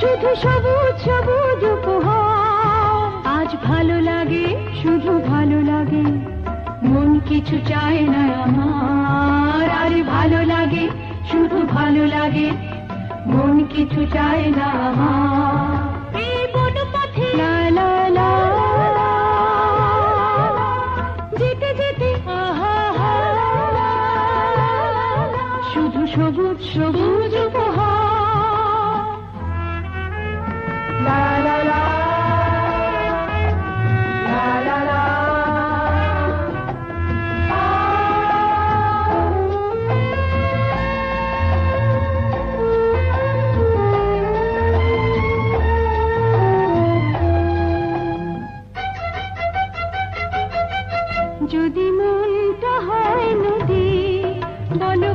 শুধু সবুজ সবুজ উপহার আজ ভালো লাগে শুধু ভালো লাগে মন কিছু চায় না আমার আর ভালো লাগে শুধু ভালো লাগে মন কিছু চায় না আমার এই বন পথে লা লা লা যেতে যেতে আহা শুধু সবুজ সবুজ উপহার যদি মনটা হয় নদী বলো